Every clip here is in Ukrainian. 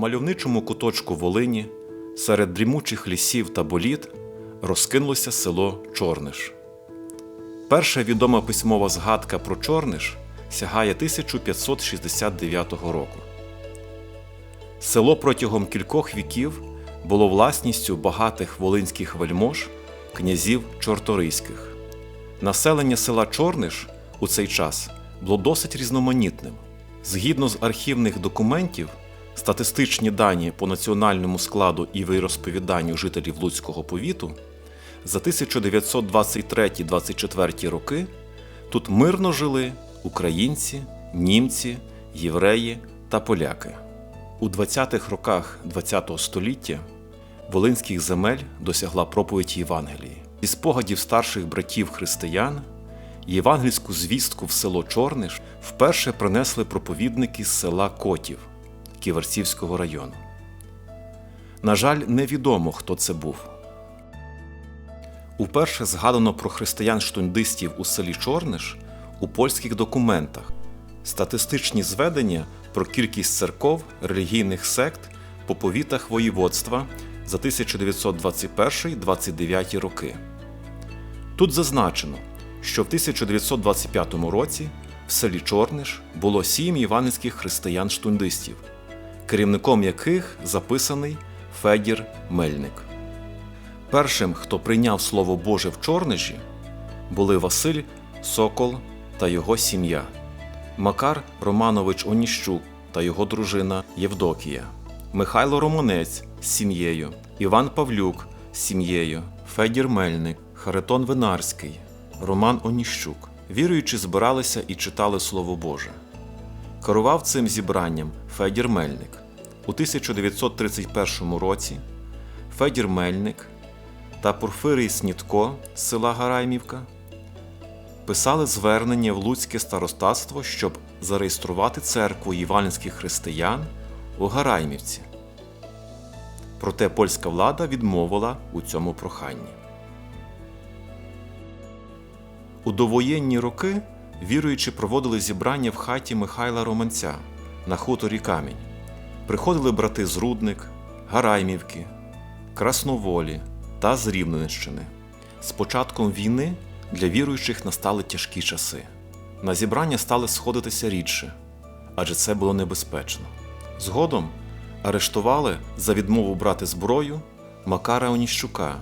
мальовничому куточку Волині, серед дрімучих лісів та боліт, розкинулося село Чорниш. Перша відома письмова згадка про Чорниш сягає 1569 року. Село протягом кількох віків було власністю багатих волинських вельмож, князів чорторийських. Населення села Чорниш у цей час було досить різноманітним. Згідно з архівних документів, статистичні дані по національному складу і вирозповіданню жителів Луцького повіту за 1923-24 роки тут мирно жили українці, німці, євреї та поляки. У 20-х роках ХХ століття волинських земель досягла проповідь Євангелії. Зі спогадів старших братів християн євангельську звістку в село Чорниш вперше принесли проповідники з села Котів Ківерцівського району. На жаль, невідомо, хто це був. Уперше згадано про християн-штундистів у селі Чорниш у польських документах. Статистичні зведення про кількість церков релігійних сект по повітах воєводства за 1921-29 роки. Тут зазначено, що в 1925 році в селі Чорниш було сім іванівських християн-штундистів, керівником яких записаний Федір Мельник. Першим, хто прийняв Слово Боже в Чорнижі, були Василь Сокол та його сім'я, Макар Романович Оніщук та його дружина Євдокія, Михайло Романець з сім'єю, Іван Павлюк з сім'єю, Федір Мельник, Харитон Винарський, Роман Оніщук. Віруючи, збиралися і читали Слово Боже. Керував цим зібранням Федір Мельник. У 1931 році Федір Мельник та Порфирій Снітко з села Гараймівка писали звернення в Луцьке старостатство, щоб зареєструвати церкву іванських християн у Гараймівці. Проте польська влада відмовила у цьому проханні. У довоєнні роки віруючі проводили зібрання в хаті Михайла Романця на хуторі Камінь. Приходили брати з Рудник, Гараймівки, Красноволі та з Рівненщини. З початком війни для віруючих настали тяжкі часи. На зібрання стали сходитися рідше, адже це було небезпечно. Згодом арештували за відмову брати зброю Макара Оніщука,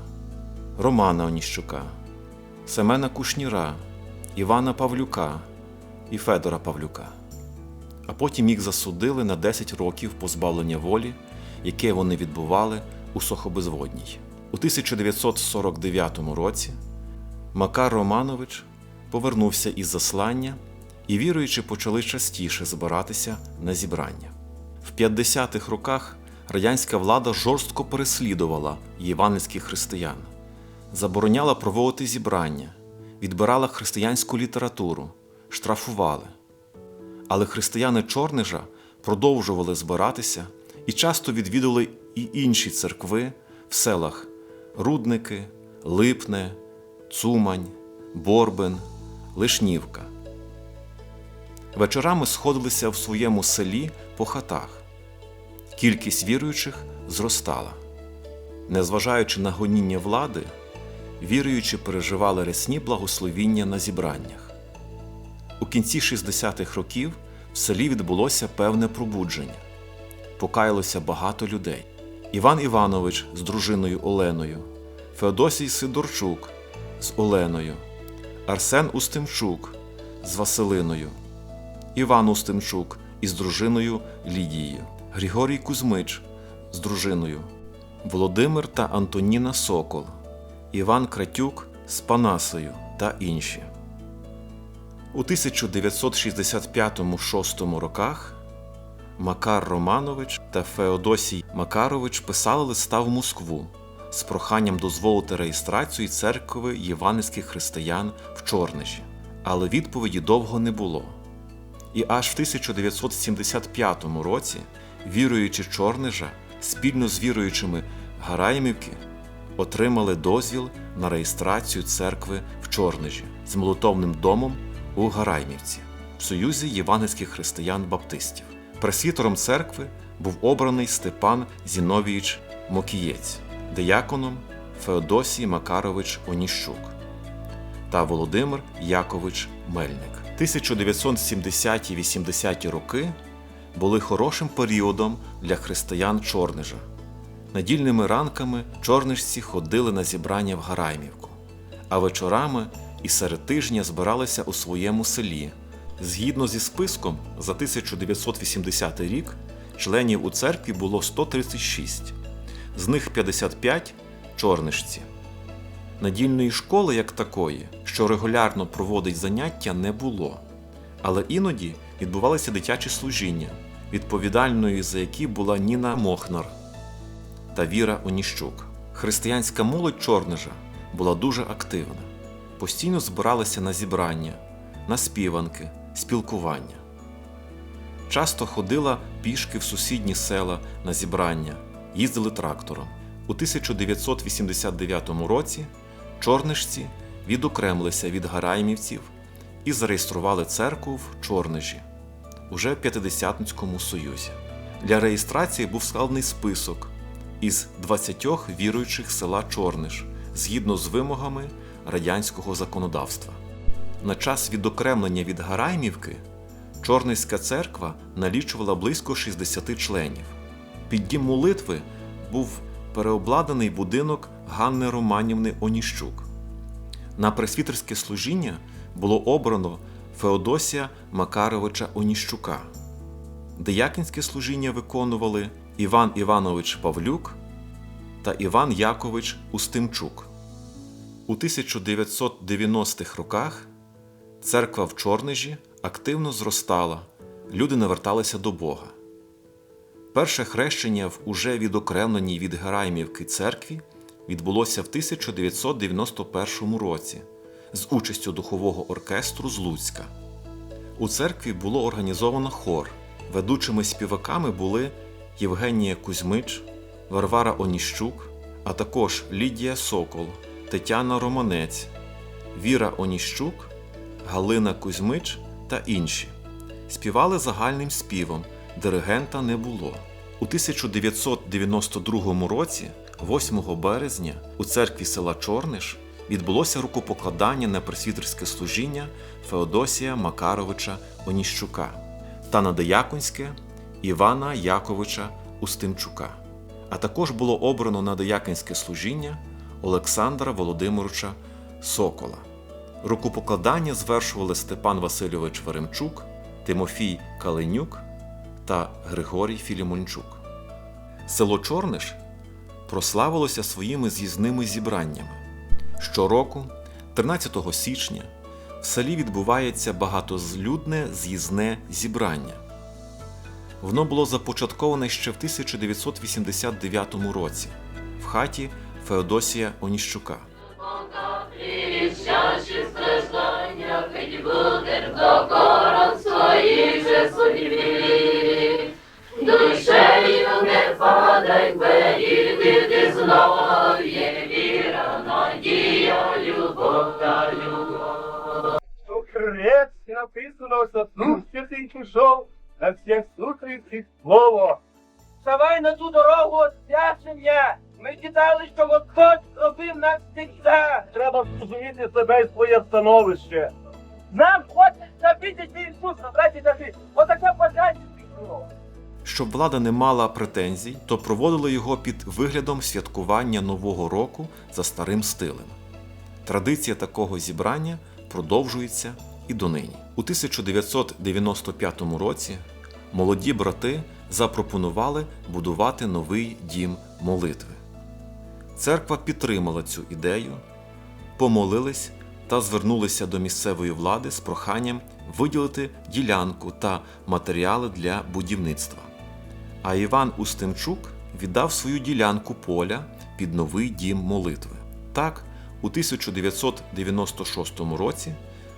Романа Оніщука, Семена Кушніра, Івана Павлюка і Федора Павлюка. А потім їх засудили на 10 років позбавлення волі, яке вони відбували у Сохобезводній. У 1949 році Макар Романович повернувся із заслання, і віруючі почали частіше збиратися на зібрання. В 50-х роках радянська влада жорстко переслідувала євангельських християн, забороняла проводити зібрання, відбирала християнську літературу, штрафували. Але християни Чорнижа продовжували збиратися і часто відвідували і інші церкви в селах Рудники, Липне, Цумань, Борбин, Лишнівка. Вечорами сходилися в своєму селі по хатах. Кількість віруючих зростала. Незважаючи на гоніння влади, віруючі переживали рясні благословіння на зібраннях. У кінці 60-х років в селі відбулося певне пробудження. Покаялося багато людей. Іван Іванович з дружиною Оленою, Феодосій Сидорчук з Оленою, Арсен Устимчук з Василиною, Іван Устимчук із дружиною Лідією, Григорій Кузьмич з дружиною, Володимир та Антоніна Сокол, Іван Кратюк з Панасою та інші. У 1965-6 роках Макар Романович та Феодосій Макарович писали листа в Москву з проханням дозволити реєстрацію церкви євангельських християн в Чорниші, але відповіді довго не було. І аж в 1975 році віруючі Чорнижа спільно з віруючими Гараймівки отримали дозвіл на реєстрацію церкви в Чорнижі з молитовним домом у Гараймівці в Союзі євангельських християн-баптистів. Пресвітером церкви був обраний Степан Зіновійович Мокієць, дияконом Феодосій Макарович Оніщук та Володимир Якович Мельник. 1970-80 роки були хорошим періодом для християн Чорнижа. Недільними ранками чорнижці ходили на зібрання в Гараймівку, а вечорами і серед тижня збиралися у своєму селі. Згідно зі списком, за 1980 рік членів у церкві було 136, з них 55 чорнижці. Надільної школи як такої, що регулярно проводить заняття, не було, але іноді відбувалися дитячі служіння, відповідальною за які була Ніна Мохнар та Віра Оніщук. Християнська молодь Чорнижа була дуже активна, постійно збиралася на зібрання, на співанки, спілкування. Часто ходила пішки в сусідні села на зібрання, їздили трактором. У 1989 році чорнишці відокремилися від гараймівців і зареєстрували церкву в Чорнижі уже в П'ятидесятницькому союзі. Для реєстрації був складений список із 20 віруючих села Чорниш згідно з вимогами радянського законодавства. На час відокремлення від Гараймівки Чорнийська церква налічувала близько 60 членів. Під дім молитви був переобладнаний будинок Ганни Романівни Оніщук. На пресвітерське служіння було обрано Феодосія Макаровича Оніщука. Диякінське служіння виконували Іван Іванович Павлюк та Іван Якович Устимчук. У 1990-х роках церква в Чорнижі активно зростала, люди наверталися до Бога. Перше хрещення в уже відокремленій від Гераймівки церкві відбулося в 1991 році з участю духового оркестру з Луцька. У церкві було організовано хор. Ведучими співаками були Євгенія Кузьмич, Варвара Оніщук, а також Лідія Сокол, Тетяна Романець, Віра Оніщук, Галина Кузьмич та інші. Співали загальним співом, диригента не було. У 1992 році, 8 березня, у церкві села Чорниш відбулося рукопокладання на пресвітерське служіння Феодосія Макаровича Оніщука та на дияконське Івана Яковича Устимчука. А також було обрано на дияконське служіння Олександра Володимировича Сокола. Рукопокладання звершували Степан Васильович Веремчук, Тимофій Каленюк та Григорій Філімончук. Село Чорниш прославилося своїми з'їзними зібраннями. Щороку, 13 січня, в селі відбувається багатозлюдне з'їзне зібрання. Воно було започатковане ще в 1989 році в хаті Феодосія Оніщука. Душею не падай, беріти ти знов, є віра, надія, любов та любов. крест написано ти пішов, на всіх слухаючих слово. Вставай на ту дорогу освячення. Ми читали, що Господь робив нас життя. Треба зрозуміти себе і своє становище. Нам хочеться бачити Ісуса, браті та Отаке бажання пішло. Щоб влада не мала претензій, то проводили його під виглядом святкування Нового року за старим стилем. Традиція такого зібрання продовжується і донині. У 1995 році молоді брати запропонували будувати новий дім молитви. Церква підтримала цю ідею, помолились та звернулися до місцевої влади з проханням виділити ділянку та матеріали для будівництва. А Іван Устимчук віддав свою ділянку поля під новий дім молитви. Так, у 1996 році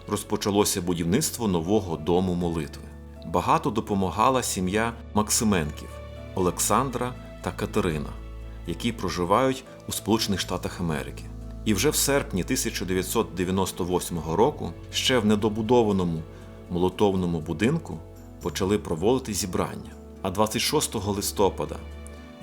розпочалося будівництво нового дому молитви. Багато допомагала сім'я Максименків Олександра та Катерина, які проживають у Сполучених Штатах Америки. І вже в серпні 1998 року, ще в недобудованому молотовному будинку, почали проводити зібрання. А 26 листопада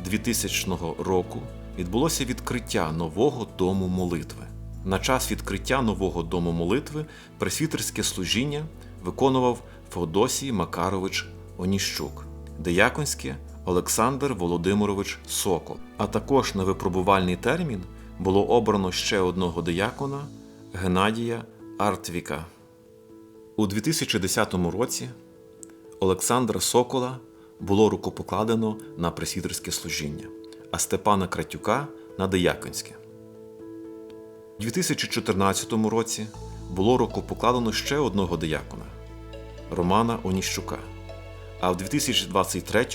2000 року відбулося відкриття нового дому молитви. На час відкриття нового дому молитви пресвітерське служіння виконував Феодосій Макарович Оніщук, деяконське Олександр Володимирович Сокол. А також на випробувальний термін було обрано ще одного деякона Геннадія Артвіка. У 2010 році Олександра Сокола було рукопокладено на пресвітерське служіння, а Степана Кратюка на деяконське. У 2014 році було рукопокладено ще одного деякона Романа Оніщука, а в 2023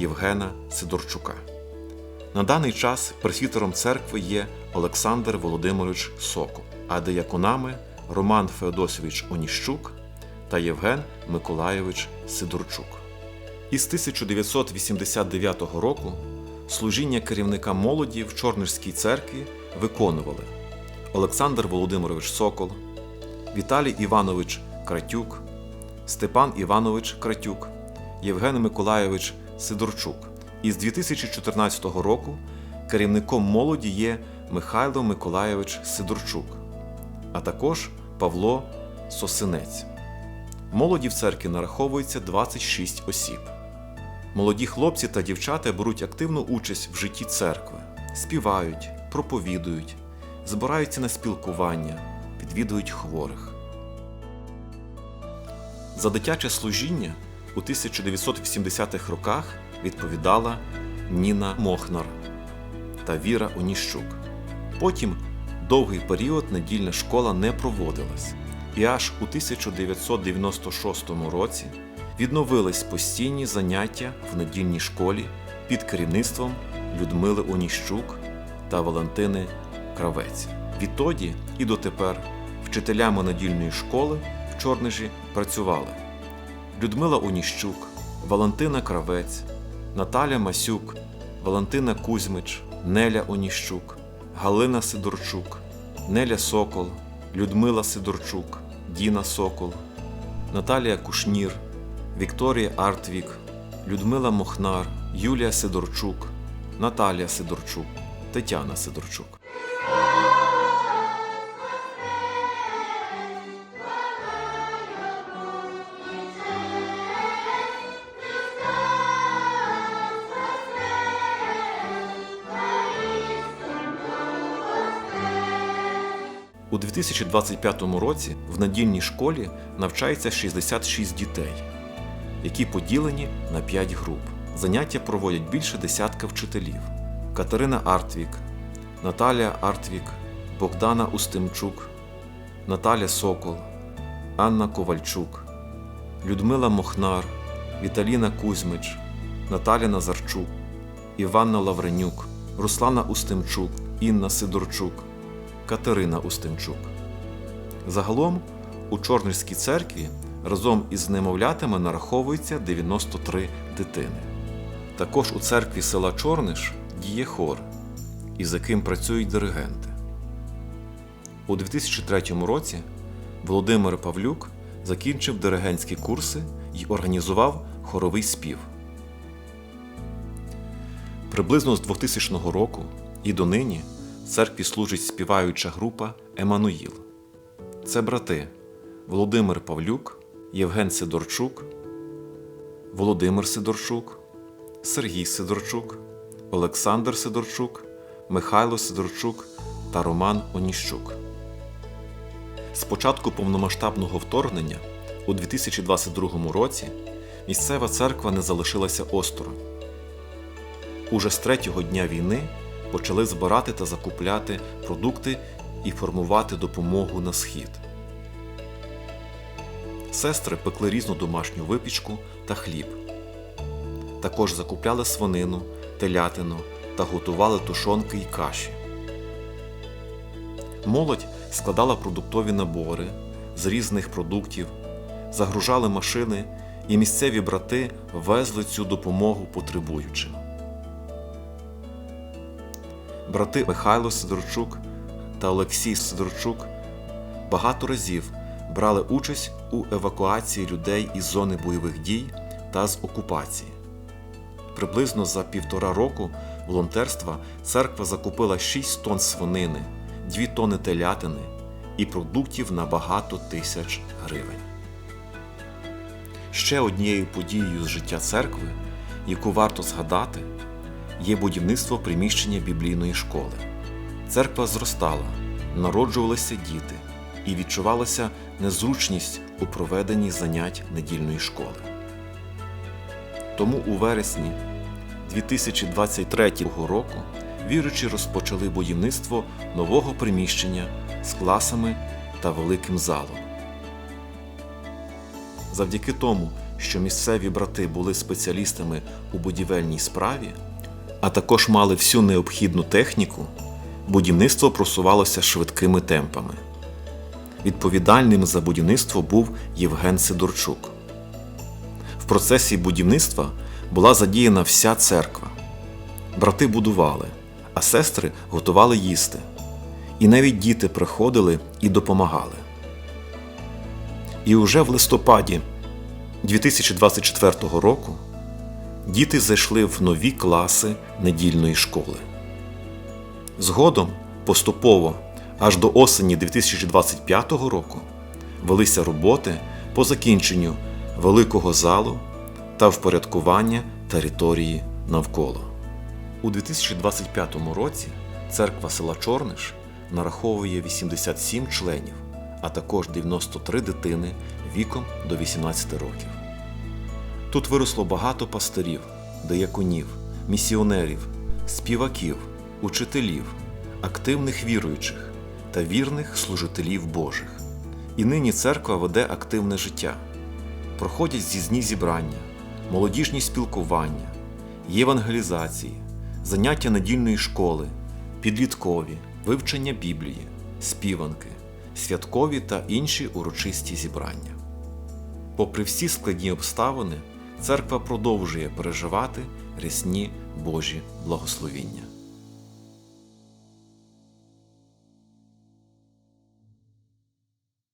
Євгена Сидорчука. На даний час пресвітером церкви є Олександр Володимирович Сокол, а деяконами Роман Феодосович Оніщук та Євген Миколайович Сидорчук. Із 1989 року служіння керівника молоді в Чорнишській церкві виконували Олександр Володимирович Сокол, Віталій Іванович Кратюк, Степан Іванович Кратюк, Євген Миколайович Сидорчук. Із 2014 року керівником молоді є Михайло Миколайович Сидорчук, а також Павло Сосинець. Молоді в церкві нараховується 26 осіб. Молоді хлопці та дівчата беруть активну участь в житті церкви, співають, проповідують, збираються на спілкування, відвідують хворих. За дитяче служіння у 1980-х роках відповідала Ніна Мохнар та Віра Оніщук. Потім довгий період недільна школа не проводилась, і аж у 1996 році відновились постійні заняття в недільній школі під керівництвом Людмили Оніщук та Валентини Кравець. Відтоді і дотепер вчителями недільної школи в Чорнижі працювали Людмила Оніщук, Валентина Кравець, Наталя Масюк, Валентина Кузьмич, Неля Оніщук, Галина Сидорчук, Неля Сокол, Людмила Сидорчук, Діна Сокол, Наталія Кушнір, Вікторія Артвік, Людмила Мохнар, Юлія Сидорчук, Наталія Сидорчук, Тетяна Сидорчук. 2025 році в надільній школі навчається 66 дітей, які поділені на 5 груп. Заняття проводять більше десятка вчителів: Катерина Артвік, Наталія Артвік, Богдана Устимчук, Наталя Сокол, Анна Ковальчук, Людмила Мохнар, Віталіна Кузьмич, Наталя Назарчук, Іванна Лавренюк, Руслана Устимчук, Інна Сидорчук. Катерина Устимчук. Загалом у Чорнильській церкві разом із немовлятами нараховується 93 дитини. Також у церкві села Чорниш діє хор, із яким працюють диригенти. У 2003 році Володимир Павлюк закінчив диригентські курси і організував хоровий спів. Приблизно з 2000 року і донині церкві служить співаюча група Еммануїл. Це брати Володимир Павлюк, Євген Сидорчук, Володимир Сидорчук, Сергій Сидорчук, Олександр Сидорчук, Михайло Сидорчук та Роман Оніщук. З початку повномасштабного вторгнення у 2022 році місцева церква не залишилася осторонь. Уже з третього дня війни почали збирати та закупляти продукти і формувати допомогу на схід. Сестри пекли різну домашню випічку та хліб. Також закупляли свинину, телятину та готували тушонки й каші. Молодь складала продуктові набори з різних продуктів, загружали машини, і місцеві брати везли цю допомогу потребуючим. Брати Михайло Сидорчук та Олексій Сидорчук багато разів брали участь у евакуації людей із зони бойових дій та з окупації. Приблизно за півтора року волонтерства церква закупила 6 тонн свинини, 2 тонни телятини і продуктів на багато тисяч гривень. Ще однією подією з життя церкви, яку варто згадати, є будівництво приміщення біблійної школи. Церква зростала, народжувалися діти і відчувалася незручність у проведенні занять недільної школи. Тому у вересні 2023 року віруючі розпочали будівництво нового приміщення з класами та великим залом. Завдяки тому, що місцеві брати були спеціалістами у будівельній справі, а також мали всю необхідну техніку, будівництво просувалося швидкими темпами. Відповідальним за будівництво був Євген Сидорчук. В процесі будівництва була задіяна вся церква. Брати будували, а сестри готували їсти. І навіть діти приходили і допомагали. І уже в листопаді 2024 року діти зайшли в нові класи недільної школи. Згодом, поступово, аж до осені 2025 року, велися роботи по закінченню великого залу та впорядкування території навколо. У 2025 році церква села Чорниш нараховує 87 членів, а також 93 дитини віком до 18 років. Тут виросло багато пастирів, деяконів, місіонерів, співаків, учителів, активних віруючих та вірних служителів Божих. І нині церква веде активне життя. Проходять з'їзні зібрання, молодіжні спілкування, євангелізації, заняття недільної школи, підліткові, вивчення Біблії, співанки, святкові та інші урочисті зібрання. Попри всі складні обставини, церква продовжує переживати рясні Божі благословіння.